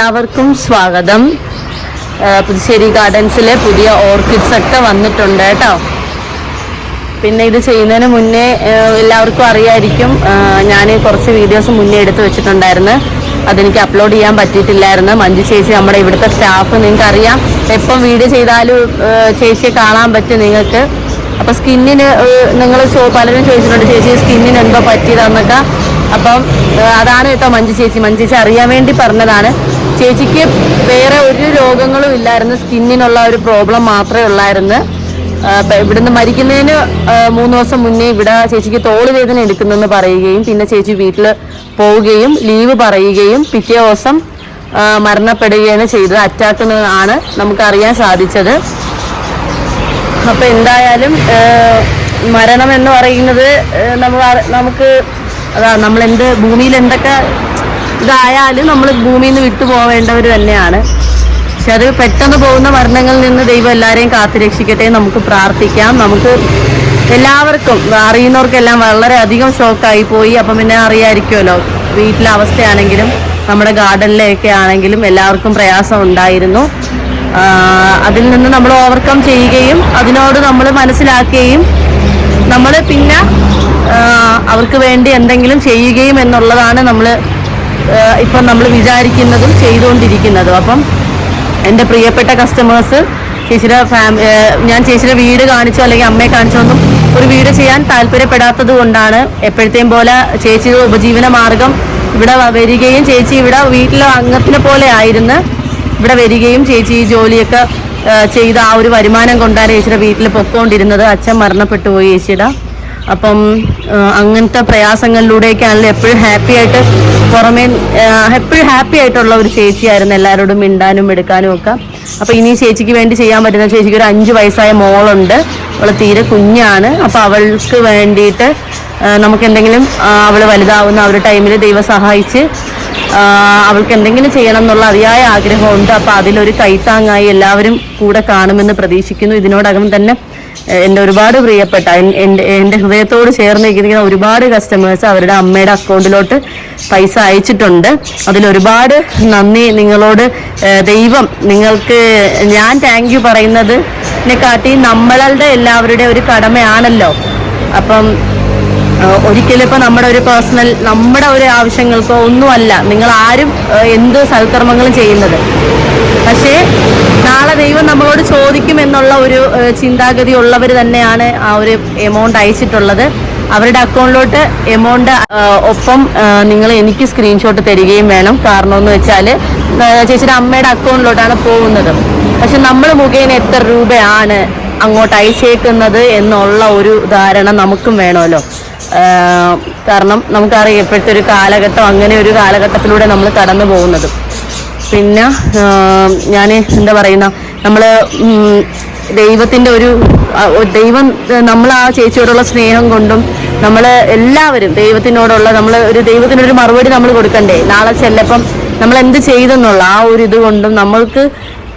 എല്ലാവർക്കും സ്വാഗതം. പുതുശ്ശേരി ഗാർഡൻസിലെ പുതിയ ഓർക്കിഡ്സ് ഒക്കെ വന്നിട്ടുണ്ട് കേട്ടോ. പിന്നെ ഇത് ചെയ്യുന്നതിന് മുന്നേ എല്ലാവർക്കും അറിയായിരിക്കും ഞാൻ കുറച്ച് വീഡിയോസ് മുന്നേ എടുത്തു വെച്ചിട്ടുണ്ടായിരുന്നു. അതെനിക്ക് അപ്ലോഡ് ചെയ്യാൻ പറ്റിയിട്ടില്ലായിരുന്നു. മഞ്ജു ചേച്ചി നമ്മുടെ ഇവിടുത്തെ സ്റ്റാഫ് നിങ്ങൾക്ക് അറിയാം എപ്പം വീഡിയോ ചെയ്താലും ചേച്ചിയെ കാണാൻ പറ്റും നിങ്ങൾക്ക്. അപ്പൊ സ്കിന്നിന് നിങ്ങൾ പലരും ചോദിച്ചിട്ടുണ്ട് ചേച്ചി സ്കിന്നിന് എന്തോ പറ്റിയതാന്നൊക്കെ. അപ്പം അതാണ് കേട്ടോ മഞ്ജു ചേച്ചി. മഞ്ജു ചേച്ചി അറിയാൻ വേണ്ടി പറഞ്ഞതാണ്. ചേച്ചിക്ക് വേറെ ഒരു രോഗങ്ങളും ഇല്ലായിരുന്നു. സ്കിന്നിനുള്ള ഒരു പ്രോബ്ലം മാത്രമേ ഉള്ളായിരുന്നു. ഇവിടുന്ന് മരിക്കുന്നതിന് മൂന്ന് ദിവസം മുന്നേ ഇവിടെ ചേച്ചിക്ക് തോൾ വേദന എടുക്കുന്നെന്ന് പറയുകയും പിന്നെ ചേച്ചി വീട്ടിൽ പോവുകയും ലീവ് പറയുകയും പിറ്റേ ദിവസം മരണപ്പെടുകയാണ് ചെയ്തത്. അറ്റാക്ക് ആണ് നമുക്കറിയാൻ സാധിച്ചത്. അപ്പൊ എന്തായാലും മരണം എന്ന് പറയുന്നത് നമ്മൾ നമുക്ക് അതാ നമ്മൾ എന്ത് ഭൂമിയിൽ എന്തൊക്കെ ഇതായാലും നമ്മൾ ഭൂമിയിൽ നിന്ന് വിട്ടു പോവേണ്ടവർ തന്നെയാണ്. പക്ഷെ അത് പെട്ടെന്ന് പോകുന്ന മരണങ്ങളിൽ നിന്ന് ദൈവം എല്ലാവരെയും കാത്തുരക്ഷിക്കട്ടെ നമുക്ക് പ്രാർത്ഥിക്കാം. നമുക്ക് എല്ലാവർക്കും അറിയുന്നവർക്കെല്ലാം വളരെയധികം ഷോക്കായി പോയി. അപ്പം പിന്നെ അറിയായിരിക്കുമല്ലോ വീട്ടിലെ അവസ്ഥയാണെങ്കിലും നമ്മുടെ ഗാർഡനിലെയൊക്കെ ആണെങ്കിലും എല്ലാവർക്കും പ്രയാസം ഉണ്ടായിരുന്നു. അതിൽ നിന്ന് നമ്മൾ ഓവർകം ചെയ്യുകയും അതിനോട് നമ്മൾ മനസ്സിലാക്കുകയും നമ്മൾ പിന്നെ അവർക്ക് വേണ്ടി എന്തെങ്കിലും ചെയ്യുകയും എന്നുള്ളതാണ് നമ്മൾ ഇപ്പം നമ്മൾ വിചാരിക്കുന്നതും ചെയ്തുകൊണ്ടിരിക്കുന്നതും. അപ്പം എന്റെ പ്രിയപ്പെട്ട കസ്റ്റമേഴ്സ് ചേച്ചിയുടെ ഫാമി ഞാൻ ചേച്ചിയുടെ വീട് കാണിച്ചോ അല്ലെങ്കിൽ അമ്മയെ കാണിച്ചോ ഒന്നും ഒരു വീട് ചെയ്യാൻ താല്പര്യപ്പെടാത്തത് കൊണ്ടാണ് എപ്പോഴത്തെയും പോലെ ചേച്ചിയുടെ ഉപജീവന മാർഗം ഇവിടെ വരികയും ചേച്ചി ഇവിടെ വീട്ടിലെ അംഗത്തിനെ പോലെ ആയിരുന്നു ഇവിടെ വരികയും ചേച്ചി ഈ ജോലിയൊക്കെ ചെയ്ത ആ ഒരു വരുമാനം കൊണ്ടാണ് ചേച്ചിയുടെ വീട്ടിൽ പൊക്കോണ്ടിരുന്നത്. അച്ഛൻ മരണപ്പെട്ടു പോയി ചേച്ചിയുടെ. അപ്പം അങ്ങനത്തെ പ്രയാസങ്ങളിലൂടെയൊക്കെയാണല്ലോ എപ്പോഴും ഹാപ്പി ആയിട്ട് പുറമേ എപ്പോഴും ഹാപ്പി ആയിട്ടുള്ള ഒരു ചേച്ചിയായിരുന്നു എല്ലാവരോടും മിണ്ടാനും എടുക്കാനും ഒക്കെ. അപ്പൊ ഇനി ചേച്ചിക്ക് വേണ്ടി ചെയ്യാൻ പറ്റുന്ന ചേച്ചിക്ക് ഒരു അഞ്ച് വയസ്സായ മോളുണ്ട്. അവൾ തീരെ കുഞ്ഞാണ്. അപ്പൊ അവൾക്ക് വേണ്ടിയിട്ട് നമുക്ക് എന്തെങ്കിലും അവൾ വലുതാവുന്ന ആ ഒരു ടൈമിൽ ദൈവം സഹായിച്ച് അവൾക്ക് എന്തെങ്കിലും ചെയ്യണം എന്നുള്ള അതിയായ ആഗ്രഹമുണ്ട്. അപ്പൊ അതിലൊരു കൈത്താങ്ങായി എല്ലാവരും കൂടെ കാണുമെന്ന് പ്രതീക്ഷിക്കുന്നു. ഇതിനോടകം തന്നെ എന്റെ ഒരുപാട് പ്രിയപ്പെട്ട എൻ- എന്റെ എന്റെ ഹൃദയത്തോട് ചേർന്ന് നിൽക്കുന്ന ഒരുപാട് കസ്റ്റമേഴ്സ് അവരുടെ അമ്മയുടെ അക്കൗണ്ടിലോട്ട് പൈസ അയച്ചിട്ടുണ്ട്. അതിലൊരുപാട് നന്ദി നിങ്ങളോട്. ദൈവം നിങ്ങൾക്ക് ഞാൻ താങ്ക് യു പറയുന്നത് കാട്ടി നമ്മളുടെ എല്ലാവരുടെ ഒരു കടമയാണല്ലോ. അപ്പം ഒരിക്കലും ഇപ്പൊ നമ്മുടെ ഒരു പേഴ്സണൽ നമ്മുടെ ഒരു ആവശ്യങ്ങൾക്കോ ഒന്നുമല്ല നിങ്ങൾ ആരും എന്ത് സൽക്കർമ്മങ്ങളും ചെയ്യുന്നത്. പക്ഷേ നാളെ ദൈവം നമ്മളോട് ചോദിക്കും എന്നുള്ള ഒരു ചിന്താഗതി ഉള്ളവർ തന്നെയാണ് ആ ഒരു എമൗണ്ട് അയച്ചിട്ടുള്ളത്. അവരുടെ അക്കൗണ്ടിലോട്ട് എമൗണ്ട് ഒപ്പം നിങ്ങൾ എനിക്ക് സ്ക്രീൻഷോട്ട് തരികയും വേണം. കാരണം എന്ന് വെച്ചാൽ ചേച്ചിയുടെ അമ്മയുടെ അക്കൗണ്ടിലോട്ടാണ് പോകുന്നത്. പക്ഷെ നമ്മൾ മുഖേന എത്ര രൂപയാണ് അങ്ങോട്ട് അയച്ചേക്കുന്നത് എന്നുള്ള ഒരു ധാരണ നമുക്കും വേണമല്ലോ. കാരണം നമുക്കറിയാം ഇപ്പോഴത്തെ ഒരു കാലഘട്ടം അങ്ങനെ ഒരു കാലഘട്ടത്തിലൂടെ നമ്മൾ കടന്നു പോകുന്നത്. പിന്നെ ഞാൻ എന്താ പറയുന്ന നമ്മൾ ദൈവത്തിന്റെ ഒരു ദൈവം നമ്മൾ ആ ചേച്ചിയോടുള്ള സ്നേഹം കൊണ്ടും നമ്മൾ എല്ലാവരും ദൈവത്തിനോടുള്ള നമ്മൾ ഒരു ദൈവത്തിനൊരു മറുപടി നമ്മൾ കൊടുക്കണ്ടേ? നാളെ ചെല്ലപ്പം നമ്മൾ എന്ത് ചെയ്തെന്നുള്ള ആ ഒരു ഇത് കൊണ്ടും നമ്മൾക്ക്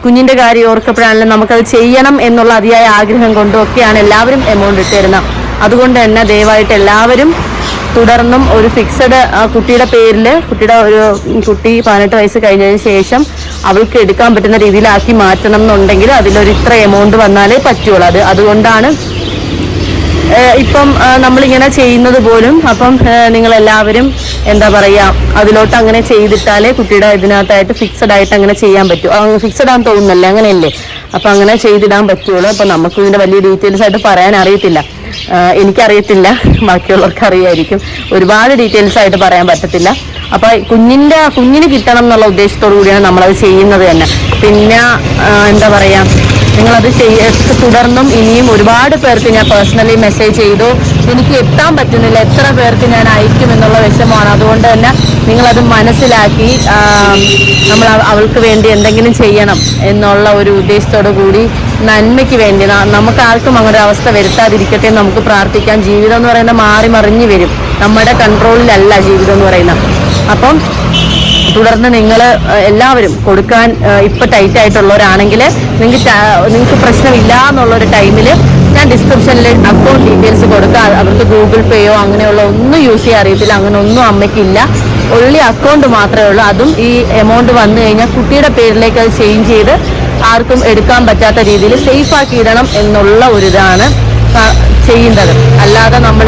കുഞ്ഞിന്റെ കാര്യം ഓർക്കപ്പെടാനല്ല നമുക്കത് ചെയ്യണം എന്നുള്ള അതിയായ ആഗ്രഹം കൊണ്ടും ഒക്കെയാണ് എല്ലാവരും എമൗണ്ട് ഇട്ടിരുന്നത് അതുകൊണ്ട് തന്നെ ദയവായിട്ട് എല്ലാവരും തുടർന്നും ഒരു ഫിക്സഡ് കുട്ടിയുടെ പേരിൽ കുട്ടിയുടെ ഒരു കുട്ടി പതിനെട്ട് വയസ്സ് കഴിഞ്ഞതിന് ശേഷം അവൾക്ക് എടുക്കാൻ പറ്റുന്ന രീതിയിലാക്കി മാറ്റണം എന്നുണ്ടെങ്കിൽ അതിലൊരു ഇത്ര എമൗണ്ട് വന്നാലേ പറ്റുള്ളൂ. അത് അതുകൊണ്ടാണ് ഇപ്പം നമ്മളിങ്ങനെ ചെയ്യുന്നത് പോലും അപ്പം നിങ്ങളെല്ലാവരും എന്താ പറയുക അതിലോട്ട് അങ്ങനെ ചെയ്തിട്ടാലേ കുട്ടിയുടെ ഇതിനകത്തായിട്ട് ഫിക്സഡ് ആയിട്ട് അങ്ങനെ ചെയ്യാൻ പറ്റൂ. ഫിക്സഡ് ആണെന്ന് തോന്നുന്നല്ലേ അങ്ങനെയല്ലേ? അപ്പം അങ്ങനെ ചെയ്തിടാൻ പറ്റുള്ളൂ. അപ്പം നമുക്ക് ഇതിന്റെ വലിയ ഡീറ്റെയിൽസ് ആയിട്ട് പറയാൻ അറിയത്തില്ല. എനിക്കറിയത്തില്ല. ബാക്കിയുള്ളവർക്ക് അറിയായിരിക്കും ഒരുപാട് ഡീറ്റെയിൽസ് ആയിട്ട് പറയാൻ പറ്റത്തില്ല. അപ്പൊ കുഞ്ഞിന്റെ കുഞ്ഞിന് കിട്ടണം എന്നുള്ള ഉദ്ദേശത്തോടു കൂടിയാണ് നമ്മളത് ചെയ്യുന്നത് തന്നെ. പിന്നെ എന്താ പറയാ നിങ്ങളത് ചെയ്യ തുടർന്നും ഇനിയും ഒരുപാട് പേർക്ക് ഞാൻ പേഴ്സണലി മെസ്സേജ് ചെയ്തു. എനിക്ക് എത്താൻ പറ്റുന്നില്ല. എത്ര പേർക്ക് ഞാൻ അയക്കും എന്നുള്ള വിഷമമാണ്. അതുകൊണ്ട് തന്നെ നിങ്ങളത് മനസ്സിലാക്കി നമ്മൾ അവൾക്ക് വേണ്ടി എന്തെങ്കിലും ചെയ്യണം എന്നുള്ള ഒരു ഉദ്ദേശത്തോടു കൂടി നന്മയ്ക്ക് വേണ്ടി. നമുക്ക് ആർക്കും അങ്ങനെ അവസ്ഥ വരുത്താതിരിക്കട്ടെ നമുക്ക് പ്രാർത്ഥിക്കാം. ജീവിതം എന്ന് പറയുന്നത് മാറി മറിഞ്ഞു വരും. നമ്മുടെ കൺട്രോളിലല്ല ജീവിതം എന്ന് പറയുന്നത്. അപ്പം തുടർന്ന് നിങ്ങൾ എല്ലാവരും കൊടുക്കാൻ ഇപ്പം ടൈറ്റ് ആയിട്ടുള്ളവരാണെങ്കിൽ നിങ്ങൾക്ക് നിങ്ങൾക്ക് പ്രശ്നമില്ല എന്നുള്ള ഒരു ടൈമിൽ ഞാൻ ഡിസ്ക്രിപ്ഷനിൽ അക്കൗണ്ട് ഡീറ്റെയിൽസ് കൊടുക്കാം അവർക്ക് ഗൂഗിൾ പേയോ അങ്ങനെയുള്ള ഒന്നും യൂസ് ചെയ്യാൻ അറിയത്തില്ല അങ്ങനെ ഒന്നും അമ്മയ്ക്കില്ല. ഒള്ളി അക്കൗണ്ട് മാത്രമേ ഉള്ളൂ. അതും ഈ എമൗണ്ട് വന്നു കഴിഞ്ഞാൽ കുട്ടിയുടെ പേരിലേക്ക് അത് ചേഞ്ച് ചെയ്ത് ആർക്കും എടുക്കാൻ പറ്റാത്ത രീതിയിൽ സേഫ് ആക്കി ഇടണം എന്നുള്ള ഒരു ഇതാണ് ആ, ചെയ്യുന്നത്. അല്ലാതെ നമ്മൾ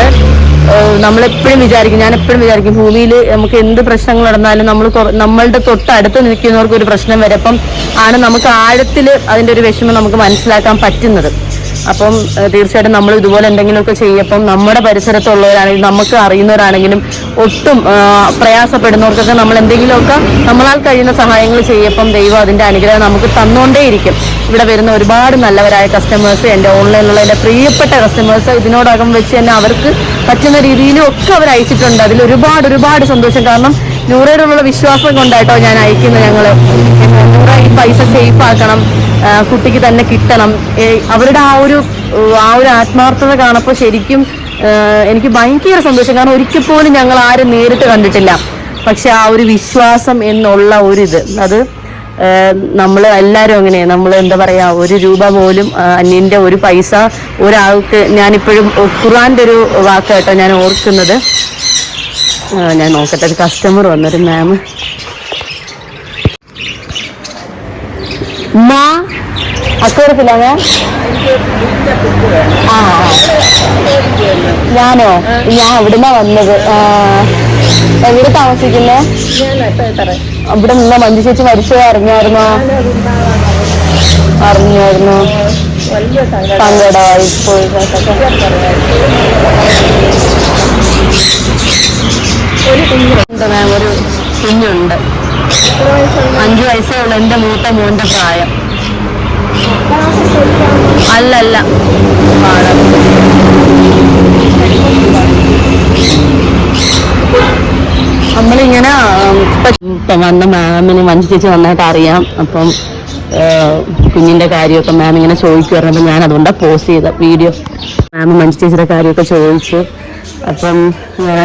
നമ്മളെപ്പോഴും വിചാരിക്കും ഞാൻ എപ്പോഴും വിചാരിക്കും ഭൂമിയിൽ നമുക്ക് എന്ത് പ്രശ്നങ്ങൾ നടന്നാലും നമ്മൾ നമ്മളുടെ തൊട്ടടുത്ത് നിൽക്കുന്നവർക്ക് ഒരു പ്രശ്നം വരെ. അപ്പം ആണ് നമുക്ക് ആഴത്തിൽ അതിന്റെ ഒരു വിഷമം നമുക്ക് മനസ്സിലാക്കാൻ പറ്റുന്നത്. അപ്പം തീർച്ചയായിട്ടും നമ്മൾ ഇതുപോലെ എന്തെങ്കിലുമൊക്കെ ചെയ്യപ്പം നമ്മുടെ പരിസരത്തുള്ളവരാണെങ്കിലും നമുക്ക് അറിയുന്നവരാണെങ്കിലും ഒട്ടും പ്രയാസപ്പെടുന്നവർക്കൊക്കെ നമ്മൾ എന്തെങ്കിലുമൊക്കെ നമ്മളാൽ കഴിയുന്ന സഹായങ്ങൾ ചെയ്യപ്പം ദൈവം അതിന്റെ അനുഗ്രഹം നമുക്ക് തന്നുകൊണ്ടേയിരിക്കും ഇവിടെ വരുന്ന ഒരുപാട് നല്ലവരായ കസ്റ്റമേഴ്സ് എന്റെ ഓൺലൈനിലുള്ള എന്റെ പ്രിയപ്പെട്ട കസ്റ്റമേഴ്സ് ഇതിനോടകം വെച്ച് തന്നെ അവർക്ക് പറ്റുന്ന രീതിയിലും ഒക്കെ അവർ അയച്ചിട്ടുണ്ട് അതിൽ ഒരുപാട് ഒരുപാട് സന്തോഷം. കാരണം നൂറേലുള്ള വിശ്വാസം കൊണ്ടായിട്ടോ ഞാൻ അയക്കുന്നത് ഞങ്ങൾ നൂറ ഈ പൈസ സേഫ് ആക്കണം കുട്ടിക്ക് തന്നെ കിട്ടണം. അവരുടെ ആ ഒരു ആ ഒരു ആത്മാർത്ഥത കാണപ്പോൾ ശരിക്കും എനിക്ക് ഭയങ്കര സന്തോഷം. കാരണം ഒരിക്കൽ പോലും ഞങ്ങൾ ആരും നേരിട്ട് കണ്ടിട്ടില്ല. പക്ഷെ ആ ഒരു വിശ്വാസം എന്നുള്ള ഒരിത് അത് നമ്മൾ എല്ലാവരും അങ്ങനെ നമ്മൾ എന്താ പറയാ ഒരു രൂപ പോലും അന്യന്റെ ഒരു പൈസ ഒരാൾക്ക് ഞാനിപ്പോഴും ഖുർആന്റെ ഒരു വാക്ക് കേട്ടോ ഞാൻ ഓർക്കുന്നത്. ഞാൻ നോക്കട്ടെ ഒരു കസ്റ്റമർ വന്നൊരു മാം മാ അക്കൂറത്തില്ല മാം ആ. ഞാനോ? ഞാൻ ഇവിടുന്ന വന്നത്. എവിടെ താമസിക്കുന്നേ? അവിടെ നിന്ന മഞ്ജു ചേച്ചി മരിച്ചത് അറിഞ്ഞായിരുന്നോ? അറിഞ്ഞായിരുന്നു? സങ്കടമായി പോയി. ഉണ്ട് മാം ഒരു കുഞ്ഞുണ്ട്. അഞ്ചു വയസ്സേ ഉള്ളു. എന്റെ മൂത്ത മോന്റെ പ്രായം. അല്ലല്ല. പാടം നമ്മളിങ്ങനെ ഇപ്പൊ വന്ന മാമിന് മഞ്ജു ചേച്ചി നന്നായിട്ട് അറിയാം. അപ്പം കുഞ്ഞിന്റെ കാര്യമൊക്കെ മാം ഇങ്ങനെ ചോദിക്കുമായിരുന്നു അപ്പൊ ഞാൻ അതുകൊണ്ടാണ് പോസ്റ്റ് ചെയ്ത വീഡിയോ. മാം മഞ്ജു ചേച്ചിയുടെ കാര്യമൊക്കെ ചോദിച്ചു അപ്പം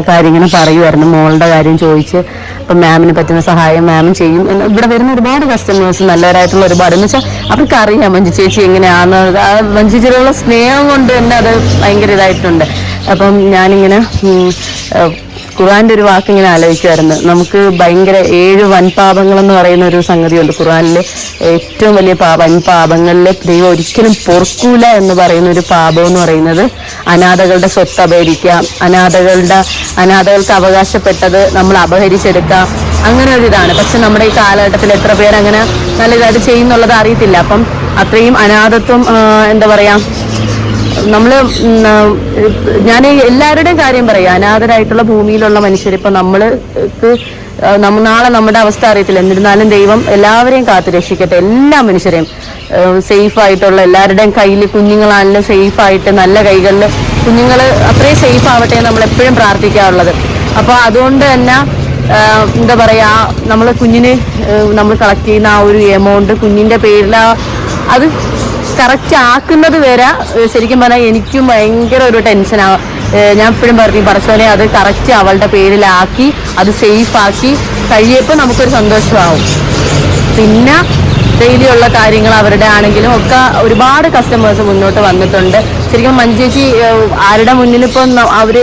കാര്യം ഇങ്ങനെ പറയുമായിരുന്നു മോളുടെ കാര്യം ചോദിച്ച് അപ്പം മാമിന് പറ്റുന്ന സഹായം മാമും ചെയ്യും. ഇവിടെ വരുന്ന ഒരുപാട് കസ്റ്റമേഴ്സ് നല്ലവരായിട്ടുള്ള ഒരുപാട്. എന്ന് വെച്ചാൽ അവർക്ക് അറിയാം മഞ്ജു ചേച്ചി എങ്ങനെയാണ് ആ മഞ്ജു ചേച്ചിയുടെ സ്നേഹം കൊണ്ട് തന്നെ അത് ഭയങ്കര ഇതായിട്ടുണ്ട്. അപ്പം ഞാനിങ്ങനെ ഖുറാന്റെ ഒരു വാക്ക് ഇങ്ങനെ ആലോചിക്കുമായിരുന്നു നമുക്ക് ഭയങ്കര ഏഴ് വൻപാപങ്ങൾ എന്ന് പറയുന്ന ഒരു സംഗതിയുണ്ട്. ഖുറാനിലെ ഏറ്റവും വലിയ വൻ പാപങ്ങളിലെ ദൈവം ഒരിക്കലും പൊറുക്കൂല എന്ന് പറയുന്ന ഒരു പാപം എന്ന് പറയുന്നത് അനാഥകളുടെ സ്വത്ത് അപഹരിക്കുക അനാഥകളുടെ അനാഥകൾക്ക് അവകാശപ്പെട്ടത് നമ്മൾ അപഹരിച്ചെടുക്കുക. അങ്ങനെ ഒരു ഇതാണ്. പക്ഷെ നമ്മുടെ ഈ കാലഘട്ടത്തിൽ എത്ര പേര് അങ്ങനെ നല്ല ഇതായിട്ട് ചെയ്യുന്നുള്ളത് അറിയത്തില്ല. അപ്പം അത്രയും അനാഥത്വം എന്താ പറയാ നമ്മൾ ഞാൻ എല്ലാവരുടെയും കാര്യം പറയാം. അനാഥരായിട്ടുള്ള ഭൂമിയിലുള്ള മനുഷ്യർ ഇപ്പൊ നമ്മൾക്ക് നമ്മ നാളെ നമ്മുടെ അവസ്ഥ അറിയത്തില്ല. എന്നിരുന്നാലും ദൈവം എല്ലാവരെയും കാത്തു രക്ഷിക്കട്ടെ. എല്ലാ മനുഷ്യരെയും സേഫ് ആയിട്ടുള്ള എല്ലാവരുടെയും കയ്യിൽ കുഞ്ഞുങ്ങളാണെങ്കിലും സേഫ് ആയിട്ട് നല്ല കൈകളിൽ കുഞ്ഞുങ്ങൾ അത്രയും സേഫ് ആവട്ടെ നമ്മൾ എപ്പോഴും പ്രാർത്ഥിക്കാറുള്ളത്. അപ്പോൾ അതുകൊണ്ട് തന്നെ എന്താ പറയാ നമ്മൾ കുഞ്ഞിന് നമ്മൾ കളക്ട് ചെയ്യുന്ന ആ ഒരു എമൗണ്ട് കുഞ്ഞിന്റെ പേരിൽ അത് കറക്റ്റ് ആക്കുന്നത് വരെ ശരിക്കും പറഞ്ഞാൽ എനിക്കും ഭയങ്കര ഒരു ടെൻഷനാണ് ഞാൻ എപ്പോഴും പറഞ്ഞു പറച്ചോനെ അത് കറക്റ്റ് അവളുടെ പേരിലാക്കി അത് സേഫ് ആക്കി കഴിയപ്പോൾ നമുക്കൊരു സന്തോഷമാവും. പിന്നെ ഡെയിലി ഉള്ള കാര്യങ്ങൾ അവരുടെ ആണെങ്കിലും ഒക്കെ ഒരുപാട് കസ്റ്റമേഴ്സ് മുന്നോട്ട് വന്നിട്ടുണ്ട്. ശരിക്കും മഞ്ചേച്ചി ആരുടെ മുന്നിൽ ഇപ്പം അവർ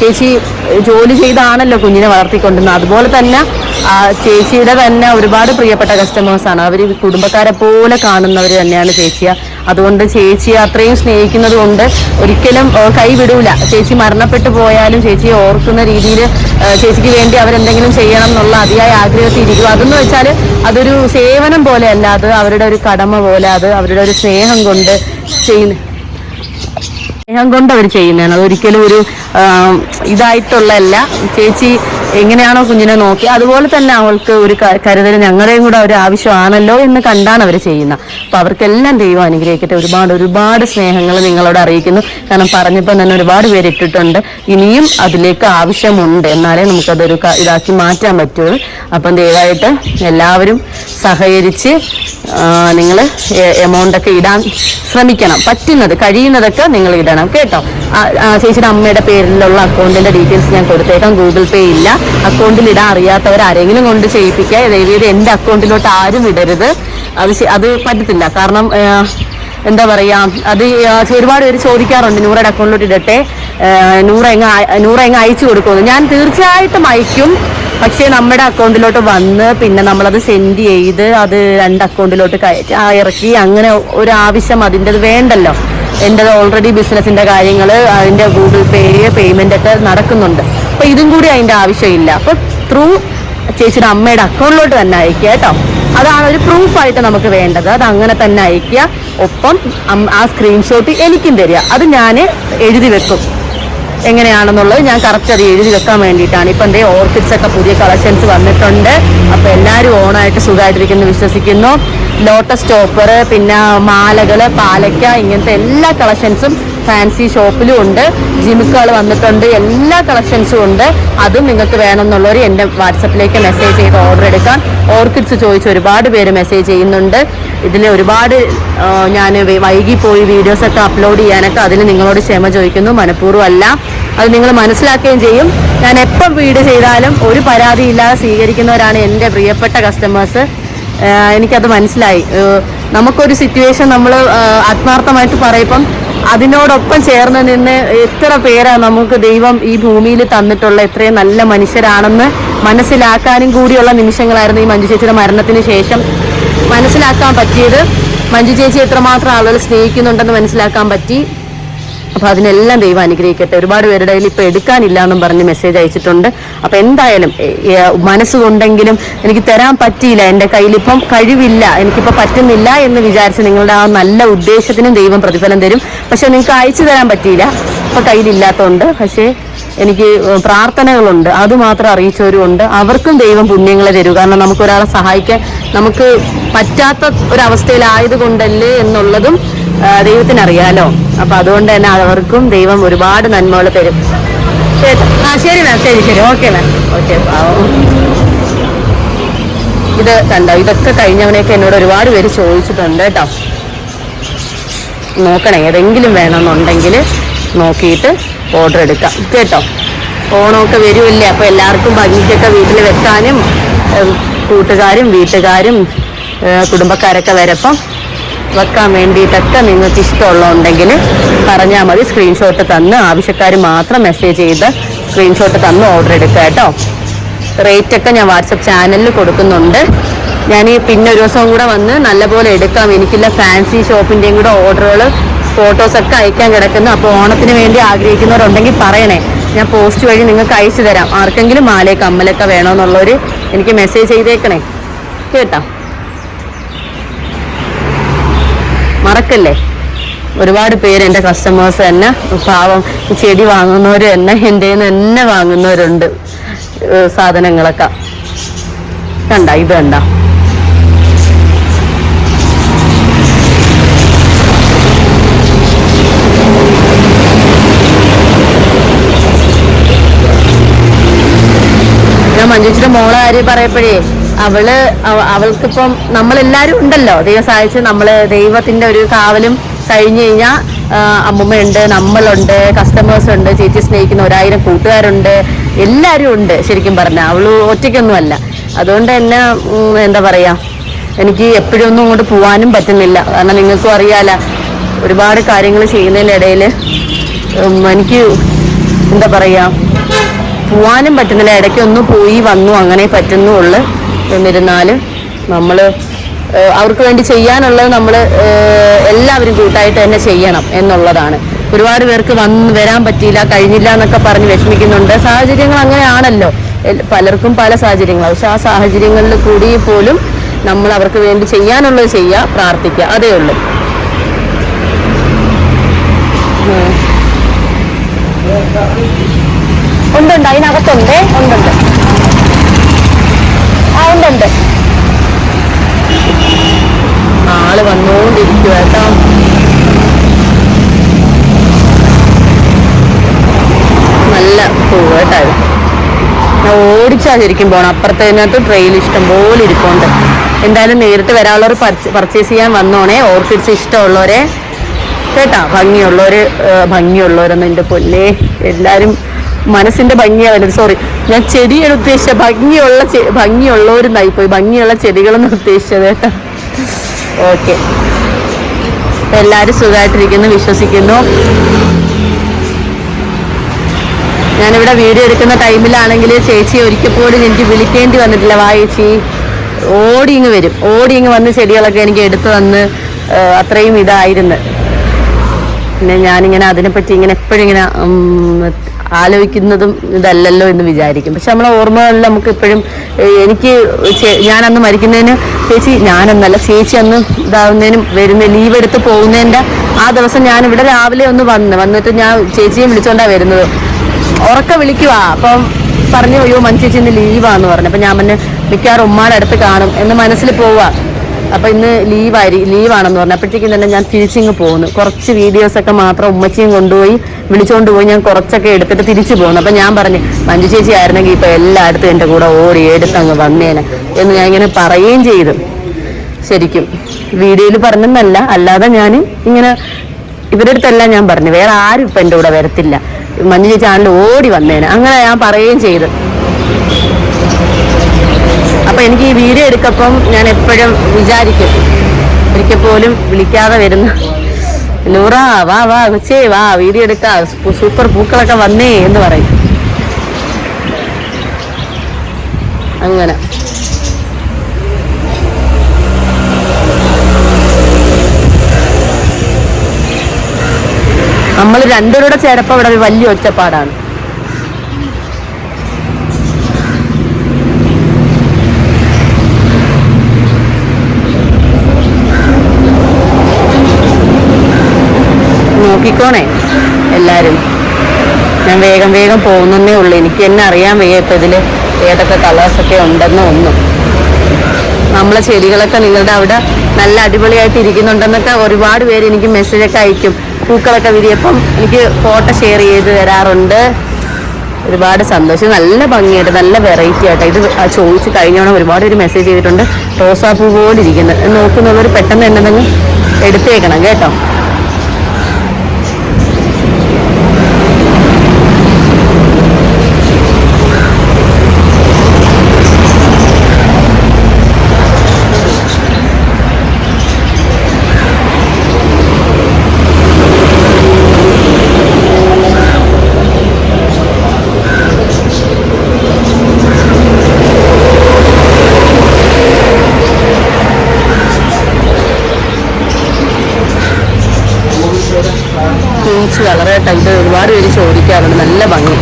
ചേച്ചി ജോലി ചെയ്താണല്ലോ കുഞ്ഞിനെ വളർത്തിക്കൊണ്ടിരുന്നത്. അതുപോലെ തന്നെ ചേച്ചിയുടെ തന്നെ ഒരുപാട് പ്രിയപ്പെട്ട കസ്റ്റമേഴ്സാണ് അവർ കുടുംബക്കാരെ പോലെ കാണുന്നവർ തന്നെയാണ് ചേച്ചിയെ. അതുകൊണ്ട് ചേച്ചി അത്രയും സ്നേഹിക്കുന്നത് കൊണ്ട് ഒരിക്കലും കൈവിടൂല. ചേച്ചി മരണപ്പെട്ടു പോയാലും ചേച്ചിയെ ഓർക്കുന്ന രീതിയിൽ ചേച്ചിക്ക് വേണ്ടി അവരെന്തെങ്കിലും ചെയ്യണം എന്നുള്ള അതിയായ ആഗ്രഹത്തിൽ ഇരിക്കും അതെന്ന് വെച്ചാൽ അതൊരു സേവനം പോലെ അല്ല അത് അവരുടെ ഒരു കടമ പോലെ അത് അവരുടെ ഒരു സ്നേഹം കൊണ്ട് ചെയ്യുന്ന സ്നേഹം കൊണ്ട് അവർ ചെയ്യുന്നതാണ്. അതൊരിക്കലും ഒരു ഇതായിട്ടുള്ളതല്ല. ചേച്ചി എങ്ങനെയാണോ കുഞ്ഞിനെ നോക്കി അതുപോലെ തന്നെ അവൾക്ക് ഒരു കരുതൽ ഞങ്ങളുടെയും കൂടെ ഒരു ആവശ്യമാണല്ലോ എന്ന് കണ്ടാണ് അവർ ചെയ്യുന്നത് അപ്പൊ അവർക്കെല്ലാം ദൈവം അനുഗ്രഹിക്കട്ടെ. ഒരുപാട് ഒരുപാട് സ്നേഹങ്ങൾ നിങ്ങളോട് അറിയിക്കുന്നു. കാരണം പറഞ്ഞപ്പോൾ തന്നെ ഒരുപാട് പേര് ഇട്ടിട്ടുണ്ട്. ഇനിയും അതിലേക്ക് ആവശ്യമുണ്ട്. എന്നാലേ നമുക്കതൊരു ഇതാക്കി മാറ്റാൻ പറ്റുള്ളൂ അപ്പം ദയവായിട്ട് എല്ലാവരും സഹകരിച്ച് നിങ്ങൾ എമൗണ്ട് ഒക്കെ ഇടാൻ ശ്രമിക്കണം. പറ്റുന്നത് കഴിയുന്നതൊക്കെ നിങ്ങൾ ഇടണം. കേട്ടോ? ചേച്ചിയുടെ അമ്മയുടെ പേരിലുള്ള അക്കൗണ്ടിന്റെ ഡീറ്റെയിൽസ് ഞാൻ കൊടുത്തേക്കാം. ഗൂഗിൾ പേ ഇല്ല. അക്കൗണ്ടിൽ ഇടാൻ അറിയാത്തവർ ആരെങ്കിലും കൊണ്ട് ചെയ്യിപ്പിക്കുക. ദയവീത് എന്റെ അക്കൗണ്ടിലോട്ട് ആരും ഇടരുത്. അത് അത് പറ്റത്തില്ല. കാരണം എന്താ പറയാ അത് ഒരുപാട് പേര് ചോദിക്കാറുണ്ട് നൂറയുടെ അക്കൗണ്ടിലോട്ട് ഇടട്ടെ. നൂറെങ്ങ നൂറെങ്ങ അയ- നൂറ അയച്ചു കൊടുക്കുമെന്ന്. ഞാൻ തീർച്ചയായിട്ടും അയക്കും. പക്ഷേ നമ്മുടെ അക്കൗണ്ടിലോട്ട് വന്ന് പിന്നെ നമ്മളത് സെൻഡ് ചെയ്ത് അത് രണ്ട് അക്കൗണ്ടിലോട്ട് ഇറക്കി അങ്ങനെ ഒരു ആവശ്യം അതിന്റെത് വേണ്ടല്ലോ. എന്റെ ഓൾറെഡി ബിസിനസ്സിന്റെ കാര്യങ്ങൾ അതിന്റെ ഗൂഗിൾ പേ പേയ്മെന്റ് ഒക്കെ നടക്കുന്നുണ്ട്. അപ്പൊ ഇതും കൂടി അതിന്റെ ആവശ്യമില്ല. അപ്പൊ ത്രൂ ചേച്ചിയുടെ അമ്മയുടെ അക്കൗണ്ടിലോട്ട് തന്നെ അയക്കുക കേട്ടോ. അതാണ് ഒരു പ്രൂഫായിട്ട് നമുക്ക് വേണ്ടത്. അത് അങ്ങനെ തന്നെ അയക്കുക ഒപ്പം ആ സ്ക്രീൻഷോട്ട് എനിക്കും തരിക. അത് ഞാൻ എഴുതി വെക്കും. എങ്ങനെയാണെന്നുള്ളത് ഞാൻ കറക്റ്റ് അത് എഴുതി വെക്കാൻ വേണ്ടിയിട്ടാണ്. ഇപ്പം എന്തേ ഓർക്കിഡ്സ് ഒക്കെ പുതിയ കളക്ഷൻസ് വന്നിട്ടുണ്ട്. അപ്പോൾ എല്ലാവരും ഓണായിട്ട് സുഖമായിട്ടിരിക്കുന്നു വിശ്വസിക്കുന്നു. ലോട്ടസ് ടോപ്പർ പിന്നെ മാലകൾ പാലക്ക ഇങ്ങനത്തെ എല്ലാ കളക്ഷൻസും ഫാൻസി ഷോപ്പിലും ഉണ്ട്. ജിമുക്കുകൾ വന്നിട്ടുണ്ട്. എല്ലാ കളക്ഷൻസും ഉണ്ട്. അതും നിങ്ങൾക്ക് വേണമെന്നുള്ളവർ എന്റെ വാട്സപ്പിലേക്ക് മെസ്സേജ് ചെയ്ത് ഓർഡർ എടുക്കാൻ ഓർക്കിഡ്സ് ചോദിച്ച് ഒരുപാട് പേര് മെസ്സേജ് ചെയ്യുന്നുണ്ട്. ഇതിൽ ഒരുപാട് ഞാൻ വൈകി പോയി വീഡിയോസൊക്കെ അപ്ലോഡ് ചെയ്യാനൊക്കെ അതിൽ നിങ്ങളോട് ക്ഷമ ചോദിക്കുന്നു. മനഃപൂർവം അല്ല അത് നിങ്ങൾ മനസ്സിലാക്കുകയും ചെയ്യും. ഞാൻ എപ്പം വീട് ചെയ്താലും ഒരു പരാതിയില്ലാതെ സ്വീകരിക്കുന്നവരാണ് എന്റെ പ്രിയപ്പെട്ട കസ്റ്റമേഴ്സ് എനിക്കത് മനസ്സിലായി. നമുക്കൊരു സിറ്റുവേഷൻ നമ്മൾ ആത്മാർത്ഥമായിട്ട് പറയുമ്പം അതിനോടൊപ്പം ചേർന്ന് നിന്ന് എത്ര പേരാ നമുക്ക് ദൈവം ഈ ഭൂമിയിൽ തന്നിട്ടുള്ള എത്രയും നല്ല മനുഷ്യരാണെന്ന് മനസ്സിലാക്കാനും കൂടിയുള്ള നിമിഷങ്ങളായിരുന്നു ഈ മഞ്ജു ചേച്ചിയുടെ മരണത്തിന് ശേഷം. മനസ്സിലാക്കാൻ പറ്റിയത് മഞ്ജു ചേച്ചി എത്രമാത്രം ആളുകൾ സ്നേഹിക്കുന്നുണ്ടെന്ന് മനസ്സിലാക്കാൻ പറ്റി. അപ്പൊ അതിനെല്ലാം ദൈവം അനുഗ്രഹിക്കട്ടെ. ഒരുപാട് പേരുടെ കയ്യിൽ ഇപ്പൊ എടുക്കാനില്ല എന്നും പറഞ്ഞ് മെസ്സേജ് അയച്ചിട്ടുണ്ട്. അപ്പോൾ എന്തായാലും മനസ്സുകൊണ്ടെങ്കിലും എനിക്ക് തരാൻ പറ്റിയില്ല. എന്റെ കയ്യിൽ ഇപ്പം കഴിവില്ല. എനിക്കിപ്പോ പറ്റുന്നില്ല എന്ന് വിചാരിച്ച് നിങ്ങളുടെ ആ നല്ല ഉദ്ദേശത്തിനും ദൈവം പ്രതിഫലം തരും. പക്ഷെ നിങ്ങൾക്ക് അയച്ചു തരാൻ പറ്റിയില്ല. ഇപ്പൊ കയ്യിലില്ലാത്തതുകൊണ്ട് പക്ഷേ എനിക്ക് പ്രാർത്ഥനകളുണ്ട്. അത് മാത്രം അറിയിച്ചവരും ഉണ്ട് അവർക്കും ദൈവം പുണ്യങ്ങളെ തരൂ. കാരണം നമുക്ക് ഒരാളെ സഹായിക്കാൻ നമുക്ക് പറ്റാത്ത ഒരവസ്ഥയിലായത് കൊണ്ടല്ലേ എന്നുള്ളതും ദൈവത്തിനറിയാലോ? അപ്പൊ അതുകൊണ്ട് തന്നെ അവർക്കും ദൈവം ഒരുപാട് നന്മകൾ തരും. ആ ശരി മാം ശരി ശരി. ഓക്കെ മാം ഓക്കെ ഇത് കണ്ടോ? ഇതൊക്കെ കഴിഞ്ഞവനെയൊക്കെ എന്നോട് ഒരുപാട് പേര് ചോദിച്ചിട്ടുണ്ട് കേട്ടോ. നോക്കണേ ഏതെങ്കിലും വേണമെന്നുണ്ടെങ്കിൽ നോക്കിയിട്ട് ഓർഡർ എടുക്കാം. കേട്ടോ? ഓണമൊക്കെ വരുമല്ലേ? അപ്പോൾ എല്ലാവർക്കും ഭംഗിക്കൊക്കെ വീട്ടിൽ വെക്കാനും കൂട്ടുകാരും വീട്ടുകാരും കുടുംബക്കാരൊക്കെ വരപ്പം വെക്കാൻ വേണ്ടിയിട്ടൊക്കെ നിങ്ങൾക്ക് ഇഷ്ടമുള്ളതുണ്ടെങ്കിൽ പറഞ്ഞാൽ മതി. സ്ക്രീൻഷോട്ട് തന്ന്. ആവശ്യക്കാർ മാത്രം മെസ്സേജ് ചെയ്ത് സ്ക്രീൻഷോട്ട് തന്ന് ഓർഡർ എടുക്കുക കേട്ടോ. റേറ്റൊക്കെ ഞാൻ വാട്സപ്പ് ചാനലിൽ കൊടുക്കുന്നുണ്ട്. ഞാൻ ഈ പിന്നെ ഒരു ദിവസം കൂടെ വന്ന് നല്ലപോലെ എടുക്കാം. എനിക്കില്ല ഫാൻസി ഷോപ്പിന്റെയും കൂടെ ഓർഡറുകൾ ഫോട്ടോസൊക്കെ അയക്കാൻ കിടക്കുന്നു. അപ്പോൾ ഓണത്തിന് വേണ്ടി ആഗ്രഹിക്കുന്നവരുണ്ടെങ്കിൽ പറയണേ. ഞാൻ പോസ്റ്റ് വഴി നിങ്ങൾക്ക് അയച്ചു തരാം. ആർക്കെങ്കിലും മാലയൊക്കെ അമ്മലൊക്കെ വേണമെന്നുള്ളവർ എനിക്ക് മെസ്സേജ് ചെയ്തേക്കണേ. കേട്ടോ. മറക്കല്ലേ ഒരുപാട് പേര് എന്റെ കസ്റ്റമേഴ്സ് തന്നെ പാവം ചെടി വാങ്ങുന്നവർ തന്നെ എന്റെ തന്നെ വാങ്ങുന്നവരുണ്ട് സാധനങ്ങളൊക്കെ. കണ്ട ഇത് കണ്ട. ഞാൻ മഞ്ജുച്ചിയുടെ മോളെ പറയപ്പോഴേ അവൾ അവ- അവൾക്കിപ്പം നമ്മളെല്ലാരും ഉണ്ടല്ലോ. ദൈവം സഹായിച്ച് നമ്മൾ ദൈവത്തിന്റെ ഒരു കാവലും കഴിഞ്ഞു കഴിഞ്ഞാൽ അമ്മുമ്മയുണ്ട് നമ്മളുണ്ട് കസ്റ്റമേഴ്സ് ഉണ്ട് ചേച്ചി സ്നേഹിക്കുന്ന ഒരായിരം കൂട്ടുകാരുണ്ട് എല്ലാവരും ഉണ്ട് ശരിക്കും പറഞ്ഞാൽ അവൾ ഒറ്റയ്ക്കൊന്നുമല്ല. അതുകൊണ്ട് തന്നെ എന്താ പറയാ എനിക്ക് എപ്പോഴും ഒന്നും അങ്ങോട്ട് പോവാനും പറ്റുന്നില്ല. കാരണം നിങ്ങൾക്കും അറിയാല ഒരുപാട് കാര്യങ്ങൾ ചെയ്യുന്നതിനിടയിൽ എനിക്ക് എന്താ പറയാ പോവാനും പറ്റുന്നില്ല. ഇടയ്ക്ക് ഒന്ന് പോയി വന്നു അങ്ങനെ പറ്റുന്നുള്ളു. എന്നിരുന്നാലും നമ്മൾ അവർക്ക് വേണ്ടി ചെയ്യാനുള്ളത് നമ്മൾ എല്ലാവരും കൂട്ടായിട്ട് തന്നെ ചെയ്യണം എന്നുള്ളതാണ്. ഒരുപാട് പേർക്ക് വന്ന് വരാൻ പറ്റിയില്ല കഴിഞ്ഞില്ല എന്നൊക്കെ പറഞ്ഞ് വിഷമിക്കുന്നുണ്ട്. സാഹചര്യങ്ങൾ അങ്ങനെയാണല്ലോ. പലർക്കും പല സാഹചര്യങ്ങളാണ് പക്ഷെ ആ സാഹചര്യങ്ങളിൽ കൂടി പോലും നമ്മൾ അവർക്ക് വേണ്ടി ചെയ്യാനുള്ളത് ചെയ്യുക പ്രാർത്ഥിക്കുക അതേ ഉള്ളൂ. ഉണ്ടുണ്ട്. അതിനകത്തുണ്ട്. ഉണ്ടുണ്ട്. ആ ഉണ്ടുണ്ട് ആൾ വന്നുകൊണ്ടിരിക്കുക കേട്ടോ. നല്ല പൂവ് കേട്ടോ ഓടിച്ചാതിരിക്കും പോണം. അപ്പുറത്തതിനകത്ത് ട്രെയിൽ ഇഷ്ടം പോലെ ഇരിപ്പുണ്ട്. എന്തായാലും നേരിട്ട് വരാനുള്ളവർ പർച്ചേസ് ചെയ്യാൻ വന്നോണേ. ഓർക്കിഡ്സ് ഇഷ്ടമുള്ളവരെ കേട്ടാ. ഭംഗിയുള്ളവര് ഏഹ്, ഭംഗിയുള്ളവരൊന്നും എന്റെ പൊല്ലേ എല്ലാരും മനസ്സിന്റെ ഭംഗിയാ വലുത് സോറി ഞാൻ ചെടിയാണ് ഉദ്ദേശിച്ചത് ഭംഗിയുള്ള ഭംഗിയുള്ളവരും പോയി ഭംഗിയുള്ള ചെടികളെന്ന് ഉദ്ദേശിച്ചത് കേട്ടോ. ഓക്കെ എല്ലാവരും സുഖമായിട്ടിരിക്കുന്നു വിശ്വസിക്കുന്നു. ഞാനിവിടെ വീഡിയോ എടുക്കുന്ന ടൈമിലാണെങ്കിൽ ചേച്ചി ഒരിക്കൽ പോലും എനിക്ക് വിളിക്കേണ്ടി വന്നിട്ടില്ല. വാ ചേച്ചി. ഓടി ഇങ്ങ് വരും. ഓടി ഇങ്ങ് വന്ന് ചെടികളൊക്കെ എനിക്ക് എടുത്തു വന്ന് അത്രയും ഇതായിരുന്നു. പിന്നെ ഞാനിങ്ങനെ അതിനെപ്പറ്റി ഇങ്ങനെ എപ്പോഴും ഇങ്ങനെ ആലോചിക്കുന്നതും ഇതല്ലല്ലോ എന്ന് വിചാരിക്കും. പക്ഷെ നമ്മളെ ഓർമ്മകളിൽ നമുക്ക് ഇപ്പോഴും എനിക്ക് ഞാനന്ന് മരിക്കുന്നതിന് ചേച്ചി ഞാനെന്നല്ല ചേച്ചി അന്ന് ഇതാവുന്നതിനും വരുന്ന ലീവ് എടുത്ത് പോകുന്നതിന്റെ ആ ദിവസം ഞാൻ ഇവിടെ രാവിലെ ഒന്ന് വന്ന് വന്നിട്ട് ഞാൻ ചേച്ചിയെ വിളിച്ചുകൊണ്ടാണ് വരുന്നത്. ഉറക്ക വിളിക്കുവാ. അപ്പം പറഞ്ഞു അയ്യോ മനുഷ്യേച്ചി ഇന്ന് ലീവാന്ന് പറഞ്ഞു. അപ്പം ഞാൻ പിന്നെ മിക്കവാറും ഉമ്മാടെ അടുത്ത് കാണും. എന്ന് മനസ്സിൽ പോവാ അപ്പൊ ഇന്ന് ലീവായി ലീവാണെന്ന് പറഞ്ഞു. അപ്പോഴത്തേക്കും തന്നെ ഞാൻ തിരിച്ചിങ്ങ് പോകുന്നു കുറച്ച് വീഡിയോസൊക്കെ മാത്രം ഉമ്മച്ചിയും കൊണ്ടുപോയി വിളിച്ചുകൊണ്ട് പോയി. ഞാൻ കുറച്ചൊക്കെ എടുത്തിട്ട് തിരിച്ചു പോകുന്നു അപ്പോൾ ഞാൻ പറഞ്ഞു മഞ്ജു ചേച്ചി ആയിരുന്നെങ്കിൽ ഇപ്പോൾ എല്ലായിടത്തും എന്റെ കൂടെ ഓടി എടുത്തങ്ങ് വന്നേനെ എന്ന് ഞാൻ ഇങ്ങനെ പറയുകയും ചെയ്തു. ശരിക്കും വീഡിയോയിൽ പറഞ്ഞെന്നല്ല അല്ലാതെ ഞാൻ ഇങ്ങനെ ഇവരുടെ അടുത്തല്ല ഞാൻ പറഞ്ഞു. വേറെ ആരും ഇപ്പം എന്റെ കൂടെ വരത്തില്ല. മഞ്ജു ചേച്ചി ആണെങ്കിൽ ഓടി വന്നേനെ. അങ്ങനെ ഞാൻ പറയുകയും ചെയ്തു. അപ്പൊ എനിക്ക് ഈ വീഡിയോ എടുക്കപ്പം ഞാൻ എപ്പോഴും വിചാരിക്കും. ഒരിക്കൽ പോലും വിളിക്കാതെ വരുന്ന. നൂറ വാ വാ ഉച്ചേ വാ വീഡിയോ എടുക്കാം സൂപ്പർ പൂക്കളൊക്കെ വന്നേ എന്ന് പറയും. അങ്ങനെ. നമ്മൾ രണ്ടുപേരുടെ ചേരപ്പം ഇവിടെ വലിയ ഒച്ചപ്പാടാണ്. നോക്കിക്കോണേ. എല്ലാവരും ഞാൻ വേഗം വേഗം പോകുന്നേ ഉള്ളൂ. എനിക്ക് എന്നെ അറിയാൻ വയ്യ ഇപ്പൊ ഇതിൽ. ഏതൊക്കെ കളേഴ്സ് ഒക്കെ ഉണ്ടെന്ന് ഒന്നും. നമ്മളെ ചെടികളൊക്കെ നിങ്ങളുടെ അവിടെ നല്ല അടിപൊളിയായിട്ട് ഇരിക്കുന്നുണ്ടെന്നൊക്കെ ഒരുപാട് പേര് എനിക്ക് മെസ്സേജ് ഒക്കെ അയക്കും. പൂക്കളൊക്കെ വിരിയപ്പം എനിക്ക് ഫോട്ടോ ഷെയർ ചെയ്ത് തരാറുണ്ട്. ഒരുപാട് സന്തോഷം. നല്ല ഭംഗിയായിട്ട് നല്ല വെറൈറ്റി ആയിട്ട്. ഇത് ചോദിച്ചു കഴിഞ്ഞോണം ഒരുപാട് പേര് മെസ്സേജ് ചെയ്തിട്ടുണ്ട്. റോസാപ്പൂ പോലെ ഇരിക്കുന്നത് നോക്കുന്നവർ പെട്ടെന്ന് തന്നെ തന്നെ എടുത്തേക്കണം കേട്ടോ. കേട്ടോ ഒരുപാട് പേര് ചോദിക്കാറുണ്ട്. നല്ല ഭംഗി.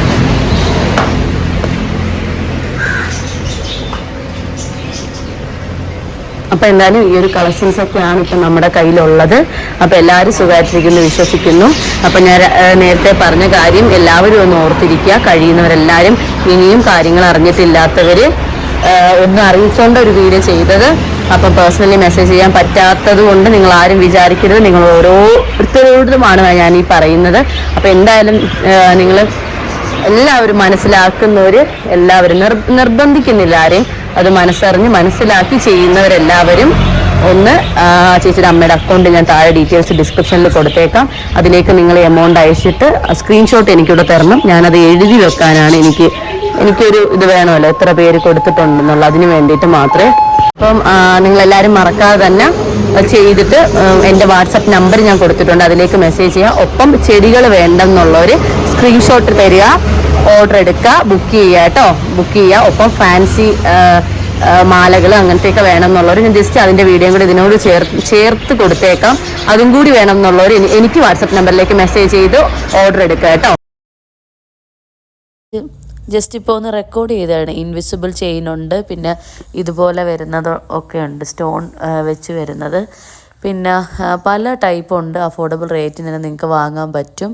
അപ്പൊ എന്തായാലും ഈ ഒരു കളക്ഷൻസ് ഒക്കെയാണ് ഇപ്പൊ നമ്മുടെ കയ്യിലുള്ളത്. അപ്പൊ എല്ലാവരും സുഖമായിട്ടിരിക്കുന്നു വിശ്വസിക്കുന്നു. അപ്പൊ ഞാൻ നേരത്തെ പറഞ്ഞ കാര്യം എല്ലാവരും ഒന്ന് ഓർത്തിരിക്കുക. കഴിയുന്നവരെല്ലാവരും ഇനിയും കാര്യങ്ങൾ അറിഞ്ഞിട്ടില്ലാത്തവര് ഒന്ന് അറിയിച്ചുകൊണ്ട് ഒരു വീഡിയോ ചെയ്തത്. അപ്പം പേഴ്സണലി മെസ്സേജ് ചെയ്യാൻ പറ്റാത്തത് കൊണ്ട് നിങ്ങൾ ആരും വിചാരിക്കരുത്. നിങ്ങൾ ഓരോരുത്തരോടുമാണ് ഞാൻ ഈ പറയുന്നത്. അപ്പം എന്തായാലും നിങ്ങൾ എല്ലാവരും മനസ്സിലാക്കുന്നവർ എല്ലാവരും നിർ നിർബന്ധിക്കുന്നില്ല ആരെയും. അത് മനസ്സറിഞ്ഞ് മനസ്സിലാക്കി ചെയ്യുന്നവരെല്ലാവരും ഒന്ന് ചേച്ചിയുടെ അമ്മയുടെ അക്കൗണ്ട് ഞാൻ താഴെ ഡീറ്റെയിൽസ് ഡിസ്ക്രിപ്ഷനിൽ കൊടുത്തേക്കാം. അതിലേക്ക് നിങ്ങൾ എമൗണ്ട് അയച്ചിട്ട് സ്ക്രീൻഷോട്ട് എനിക്കിവിടെ തരണം. ഞാനത് എഴുതി വെക്കാനാണ് എനിക്ക് എനിക്കൊരു ഇത് വേണമല്ലോ. എത്ര പേര് കൊടുത്തിട്ടുണ്ടെന്നുള്ള അതിന് വേണ്ടിയിട്ട് മാത്രമേ അപ്പം നിങ്ങളെല്ലാവരും മറക്കാതെ തന്നെ ചെയ്തിട്ട് എന്റെ വാട്സപ്പ് നമ്പർ ഞാൻ കൊടുത്തിട്ടുണ്ട്. അതിലേക്ക് മെസ്സേജ് ചെയ്യുക ഒപ്പം ചെടികൾ വേണ്ടെന്നുള്ളവർ സ്ക്രീൻഷോട്ട് തരിക ഓർഡർ എടുക്കുക ബുക്ക് ചെയ്യുക കേട്ടോ. ബുക്ക് ചെയ്യുക. ഒപ്പം ഫാൻസി മാലകൾ അങ്ങനത്തെയൊക്കെ വേണം എന്നുള്ളവർ ഞാൻ ജസ്റ്റ് അതിന്റെ വീഡിയോ കൂടി ഇതിനോട് ചേർത്ത് ചേർത്ത് കൊടുത്തേക്കാം. അതും കൂടി വേണം എന്നുള്ളവർ എനി- എനിക്ക് വാട്സപ്പ് നമ്പറിലേക്ക് മെസ്സേജ് ചെയ്ത് ഓർഡർ എടുക്കുക കേട്ടോ. ജസ്റ്റ് ഇപ്പോൾ ഒന്ന് റെക്കോർഡ് ചെയ്തതാണ്. ഇൻവിസിബിൾ ചെയിൻ ഉണ്ട്. പിന്നെ ഇതുപോലെ വരുന്നത് ഒക്കെ ഉണ്ട്. സ്റ്റോൺ വെച്ച് വരുന്നത്. പിന്നെ പല ടൈപ്പ് ഉണ്ട്. അഫോർഡബിൾ റേറ്റിന് തന്നെ നിങ്ങൾക്ക് വാങ്ങാൻ പറ്റും.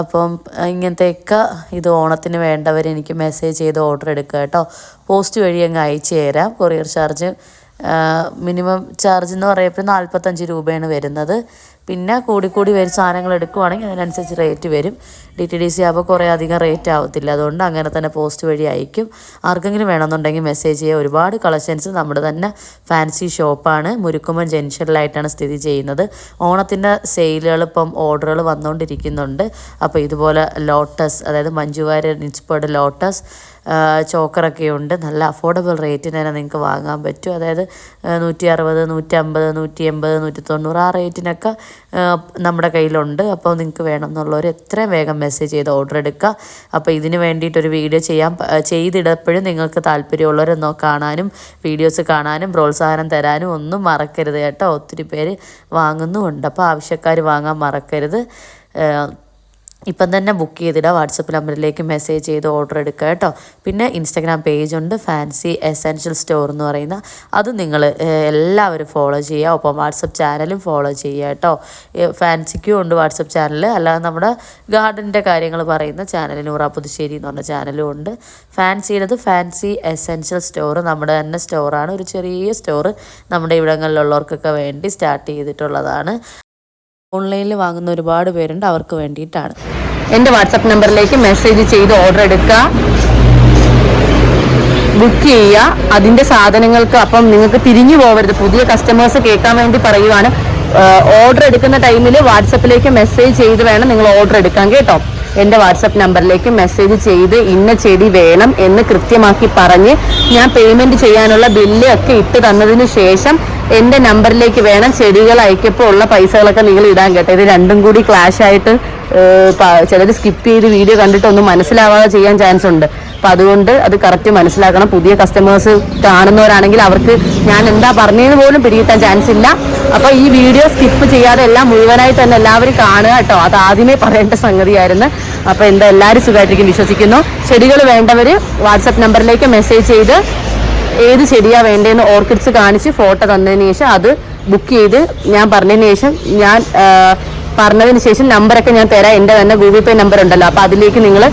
അപ്പം ഇങ്ങനത്തെയൊക്കെ ഇത് ഓണത്തിന് വേണ്ടവർ എനിക്ക് മെസ്സേജ് ചെയ്ത് ഓർഡർ എടുക്കുക കേട്ടോ. പോസ്റ്റ് വഴി അങ്ങ് അയച്ചു തരാം. കൊറിയർ ചാർജ് മിനിമം ചാർജ് എന്ന് പറയുമ്പോൾ നാൽപ്പത്തഞ്ച് രൂപയാണ് വരുന്നത്. പിന്നെ കൂടി കൂടി വരും സാധനങ്ങൾ എടുക്കുവാണെങ്കിൽ അതിനനുസരിച്ച് റേറ്റ് വരും. ഡി ടി ഡി സി ആകുമ്പോൾ കുറേ അധികം റേറ്റ് ആവത്തില്ല. അതുകൊണ്ട് അങ്ങനെ തന്നെ പോസ്റ്റ് വഴി അയക്കും. ആർക്കെങ്കിലും വേണമെന്നുണ്ടെങ്കിൽ മെസ്സേജ് ചെയ്യുക ഒരുപാട് കളക്ഷൻസ് നമ്മുടെ തന്നെ ഫാൻസി ഷോപ്പാണ് മുരുക്കുമൻ ജംഗ്ഷനിലായിട്ടാണ് സ്ഥിതി ചെയ്യുന്നത്. ഓണത്തിന്റെ സെയിലുകൾ ഇപ്പം ഓർഡറുകൾ വന്നുകൊണ്ടിരിക്കുന്നുണ്ട്. അപ്പോൾ ഇതുപോലെ ലോട്ടസ് അതായത് മഞ്ജുവാര്യർ ഇൻസ്പേർഡ് ലോട്ടസ് ചോക്കറൊക്കെ ഉണ്ട്. നല്ല അഫോർഡബിൾ റേറ്റിന് തന്നെ നിങ്ങൾക്ക് വാങ്ങാൻ പറ്റും. അതായത് നൂറ്റി അറുപത് നൂറ്റി അമ്പത് നൂറ്റി എൺപത് നൂറ്റി തൊണ്ണൂറ് ആ റേറ്റിനൊക്കെ നമ്മുടെ കയ്യിലുണ്ട്. അപ്പോൾ നിങ്ങൾക്ക് വേണം എന്നുള്ളവർ എത്രയും വേഗം മെസ്സേജ് ചെയ്ത് ഓർഡർ എടുക്കുക. അപ്പോൾ ഇതിന് വേണ്ടിയിട്ടൊരു വീഡിയോ ചെയ്യാൻ ചെയ്തിടപ്പോഴും നിങ്ങൾക്ക് താല്പര്യമുള്ളവരൊന്നോ കാണാനും വീഡിയോസ് കാണാനും പ്രോത്സാഹനം തരാനും ഒന്നും മറക്കരുത് കേട്ടോ. ഒത്തിരി പേര് വാങ്ങുന്നുമുണ്ട്. അപ്പോൾ ആവശ്യക്കാർ വാങ്ങാൻ മറക്കരുത്. ഇപ്പം തന്നെ ബുക്ക് ചെയ്തിടുക വാട്സപ്പ് നമ്പറിലേക്ക് മെസ്സേജ് ചെയ്ത് ഓർഡർ എടുക്കുക കേട്ടോ. പിന്നെ ഇൻസ്റ്റാഗ്രാം പേജ് ഉണ്ട്. ഫാൻസി എസെൻഷ്യൽ സ്റ്റോർ എന്ന് പറയുന്ന. അത് നിങ്ങൾ എല്ലാവരും ഫോളോ ചെയ്യുക. ഒപ്പം വാട്സപ്പ് ചാനലും ഫോളോ ചെയ്യുക കേട്ടോ. ഫാൻസിക്കും ഉണ്ട് വാട്സപ്പ് ചാനൽ അല്ലാതെ നമ്മുടെ ഗാർഡന്റെ കാര്യങ്ങൾ പറയുന്ന ചാനൽ നൂറ പുതുശ്ശേരി എന്ന് പറഞ്ഞ ചാനലും ഉണ്ട്. ഫാൻസിയുടേത് ഫാൻസി എസെൻഷ്യൽ സ്റ്റോർ നമ്മുടെ തന്നെ സ്റ്റോറാണ് ഒരു ചെറിയ സ്റ്റോർ നമ്മുടെ ഇവിടങ്ങളിലുള്ളവർക്കൊക്കെ വേണ്ടി സ്റ്റാർട്ട് ചെയ്തിട്ടുള്ളതാണ്. ഓൺലൈനിൽ വാങ്ങുന്ന ഒരുപാട് പേരുണ്ട്. അവർക്ക് വേണ്ടിയിട്ടാണ്. എന്റെ വാട്സപ്പ് നമ്പറിലേക്ക് മെസ്സേജ് ചെയ്ത് ഓർഡർ എടുക്കുക. ബുക്ക് ചെയ്യുക. അതിന്റെ സാധനങ്ങൾക്ക് അപ്പം നിങ്ങൾക്ക് തിരിഞ്ഞു പോകരുത് പുതിയ കസ്റ്റമേഴ്സ് കേൾക്കാൻ വേണ്ടി പറയുവാണ്. ഓർഡർ എടുക്കുന്ന ടൈമിൽ വാട്സപ്പിലേക്ക് മെസ്സേജ് ചെയ്ത് വേണം നിങ്ങൾ ഓർഡർ എടുക്കാൻ കേട്ടോ. എന്റെ വാട്സപ്പ് നമ്പറിലേക്ക് മെസ്സേജ് ചെയ്ത് ഇന്ന ചെടി വേണം എന്ന് കൃത്യമാക്കി പറഞ്ഞ് ഞാൻ പേയ്മെന്റ് ചെയ്യാനുള്ള ബില്ല് ഒക്കെ ഇട്ട് തന്നതിന് ശേഷം എന്റെ നമ്പറിലേക്ക് വേണം ചെടികൾ അയക്കപ്പോൾ ഉള്ള പൈസകളൊക്കെ നിങ്ങൾ ഇടാൻ കേട്ടോ. ഇത് രണ്ടും കൂടി ക്ലാഷ് ആയിട്ട് ചിലർ സ്കിപ്പ് ചെയ്ത് വീഡിയോ കണ്ടിട്ടൊന്നും മനസ്സിലാവാതെ ചെയ്യാൻ ചാൻസ് ഉണ്ട്. അപ്പം അതുകൊണ്ട് അത് കറക്റ്റ് മനസ്സിലാക്കണം. പുതിയ കസ്റ്റമേഴ്സ് കാണുന്നവരാണെങ്കിൽ അവർക്ക് ഞാൻ എന്താ പറഞ്ഞതെന്ന് പോലും പിടികിട്ടാൻ ചാൻസ് ഇല്ല. അപ്പോൾ ഈ വീഡിയോ സ്കിപ്പ് ചെയ്യാതെ എല്ലാം മുഴുവനായി തന്നെ എല്ലാവരും കാണുക കേട്ടോ. അത് ആദ്യമേ പറയേണ്ട സംഗതിയായിരുന്നു. അപ്പോൾ എന്താ എല്ലാവരും സുഖമായിട്ടിരിക്കും വിശ്വസിക്കുന്നു. ചെടികൾ വേണ്ടവർ വാട്സപ്പ് നമ്പറിലേക്ക് മെസ്സേജ് ചെയ്ത് ഏത് ചെടിയാണ് വേണ്ടതെന്ന് ഓർക്കിഡ്സ് കാണിച്ച് ഫോട്ടോ തന്നതിന് ശേഷം അത് ബുക്ക് ചെയ്ത് ഞാൻ പറഞ്ഞതിന് ശേഷം ഞാൻ പറഞ്ഞതിന് ശേഷം നമ്പറൊക്കെ ഞാൻ തരാം. എന്റെ തന്നെ ഗൂഗിൾ പേ നമ്പർ ഉണ്ടല്ലോ അപ്പോൾ അതിലേക്ക് നിങ്ങൾ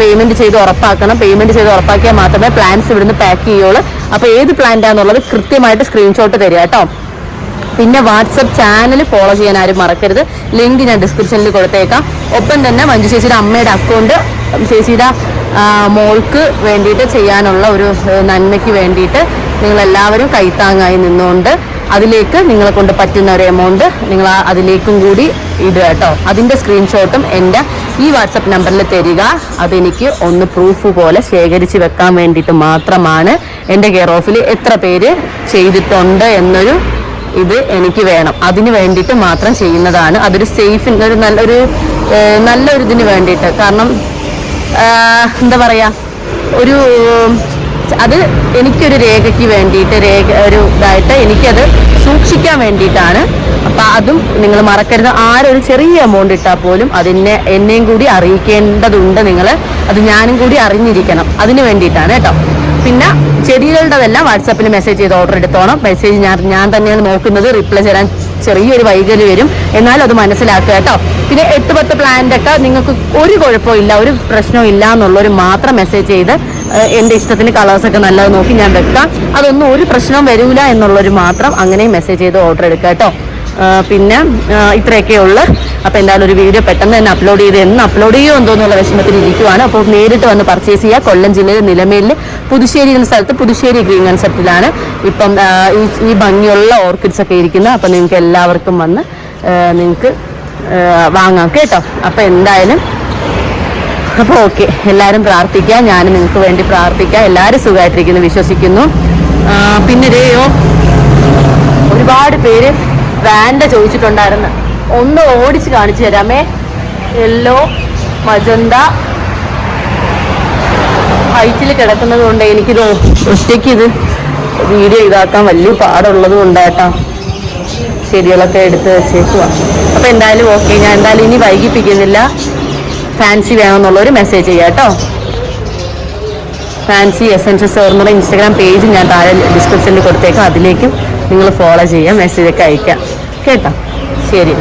പേയ്മെന്റ് ചെയ്ത് ഉറപ്പാക്കണം. പേയ്മെന്റ് ചെയ്ത് ഉറപ്പാക്കിയാൽ മാത്രമേ പ്ലാൻസ് ഇവിടുന്ന് പാക്ക് ചെയ്യുള്ളൂ അപ്പോൾ ഏത് പ്ലാന്റാന്നുള്ളത് കൃത്യമായിട്ട് സ്ക്രീൻഷോട്ട് തരിക കേട്ടോ. പിന്നെ വാട്സപ്പ് ചാനൽ ഫോളോ ചെയ്യാൻ ആരും മറക്കരുത്. ലിങ്ക് ഞാൻ ഡിസ്ക്രിപ്ഷനിൽ കൊടുത്തേക്കാം. ഒപ്പം തന്നെ മഞ്ജു ചേച്ചിയുടെ അമ്മയുടെ അക്കൗണ്ട് ചേച്ചിയുടെ മോൾക്ക് വേണ്ടിയിട്ട് ചെയ്യാനുള്ള ഒരു നന്മയ്ക്ക് വേണ്ടിയിട്ട് നിങ്ങളെല്ലാവരും കൈത്താങ്ങായി നിന്നുകൊണ്ട് അതിലേക്ക് നിങ്ങളെ കൊണ്ട് പറ്റുന്ന ഒരു എമൗണ്ട് നിങ്ങൾ അതിലേക്കും കൂടി ഇടുക കേട്ടോ. അതിന്റെ സ്ക്രീൻഷോട്ടും എന്റെ ഈ വാട്സപ്പ് നമ്പറിൽ തരിക. അതെനിക്ക് ഒന്ന് പ്രൂഫ് പോലെ ശേഖരിച്ച് വെക്കാൻ വേണ്ടിയിട്ട് മാത്രമാണ് എന്റെ കെയർ ഓഫിൽ എത്ര പേര് ചെയ്തിട്ടുണ്ട് എന്നൊരു ഇത് എനിക്ക് വേണം. അതിന് വേണ്ടിയിട്ട് മാത്രം ചെയ്യുന്നതാണ്. അതൊരു സേഫ് ഒരു നല്ലൊരു നല്ലൊരു ഇതിന് വേണ്ടിയിട്ട്. കാരണം എന്താ പറയുക ഒരു അത് എനിക്കൊരു രേഖയ്ക്ക് വേണ്ടിയിട്ട് രേഖ ഒരു ഇതായിട്ട് എനിക്കത് സൂക്ഷിക്കാൻ വേണ്ടിയിട്ടാണ്. അപ്പം അതും നിങ്ങൾ മറക്കരുത്. ആരൊരു ചെറിയ എമൗണ്ട് ഇട്ടാൽ പോലും അതിനെ എന്നെയും കൂടി അറിയിക്കേണ്ടതുണ്ട് നിങ്ങൾ അത് ഞാനും കൂടി അറിഞ്ഞിരിക്കണം. അതിന് വേണ്ടിയിട്ടാണ് കേട്ടോ. പിന്നെ ചെടികളുടെതെല്ലാം വാട്സാപ്പിൽ മെസ്സേജ് ചെയ്ത് ഓർഡർ എടുത്തോണം. മെസ്സേജ് ഞാൻ ഞാൻ തന്നെയാണ് നോക്കുന്നത്. റിപ്ലൈ ചെയ്യാൻ ചെറിയൊരു വൈകൽ വരും. എന്നാലും അത് മനസ്സിലാക്കുക കേട്ടോ. പിന്നെ എട്ട് പത്ത് പ്ലാന്റ് ഒക്കെ നിങ്ങൾക്ക് ഒരു കുഴപ്പമില്ല ഒരു പ്രശ്നവും ഇല്ല എന്നുള്ളവർ മാത്രം മെസ്സേജ് ചെയ്ത് എന്റെ ഇഷ്ടത്തിന് കളേഴ്സൊക്കെ നല്ലത് നോക്കി ഞാൻ വെക്കാം. അതൊന്നും ഒരു പ്രശ്നം വരില്ല എന്നുള്ളൊരു മാത്രം അങ്ങനെ മെസ്സേജ് ചെയ്ത് ഓർഡർ എടുക്കുക കേട്ടോ പിന്നെ ഇത്രയൊക്കെ ഉള്ളു. അപ്പോൾ എന്തായാലും ഒരു വീഡിയോ പെട്ടെന്ന് തന്നെ അപ്ലോഡ് ചെയ്ത് എന്ന് അപ്ലോഡ് ചെയ്യുമോ എന്തോ എന്നുള്ള വിഷമത്തിൽ ഇരിക്കുവാണ്. അപ്പോൾ നേരിട്ട് വന്ന് പർച്ചേസ് ചെയ്യുക കൊല്ലം ജില്ലയിലെ നിലമേലിൽ പുതുശ്ശേരി എന്ന സ്ഥലത്ത് പുതുശ്ശേരി ഗ്രീൻ കൺസെപ്റ്റിലാണ് ഇപ്പം ഈ ഈ ഭംഗിയുള്ള ഓർക്കിഡ്സ് ഒക്കെ ഇരിക്കുന്നത് അപ്പോൾ നിങ്ങൾക്ക് എല്ലാവർക്കും വന്ന് നിങ്ങൾക്ക് വാങ്ങാം കേട്ടോ. അപ്പോൾ എന്തായാലും അപ്പോൾ ഓക്കെ എല്ലാവരും പ്രാർത്ഥിക്കുക ഞാൻ നിങ്ങൾക്ക് വേണ്ടി പ്രാർത്ഥിക്കുക എല്ലാവരും സുഖമായിട്ടിരിക്കുന്നു വിശ്വസിക്കുന്നു. പിന്നെ രേയോ ഒരുപാട് പേര് വാൻഡ ചോദിച്ചിട്ടുണ്ടായിരുന്നു. ഒന്ന് ഓടിച്ച് കാണിച്ചു തരാമേ യെല്ലോ മജന്ത ഹൈറ്റിൽ കിടക്കുന്നത് കൊണ്ട് എനിക്കിത് ഒറ്റയ്ക്ക് ഇത് വീഡിയോ ഇതാക്കാൻ വലിയ പാടുള്ളത് കൊണ്ടാട്ടാ. ശരികളൊക്കെ എടുത്ത് വെച്ചേക്കുക അപ്പോൾ എന്തായാലും ഓക്കെ ഞാൻ എന്തായാലും ഇനി വൈകിപ്പിക്കുന്നില്ല. ഫാൻസി വേണമെന്നുള്ളൊരു മെസ്സേജ് ചെയ്യാം കേട്ടോ. ഫാൻസി സ്റ്റോർ എന്നുള്ള ഇൻസ്റ്റാഗ്രാം പേജ് ഞാൻ താഴെ ഡിസ്ക്രിപ്ഷനിൽ കൊടുത്തേക്കാം. അതിലേക്കും നിങ്ങൾ ഫോളോ ചെയ്യാം. മെസ്സേജൊക്കെ അയക്കാം. കേട്ടോ? ശരി.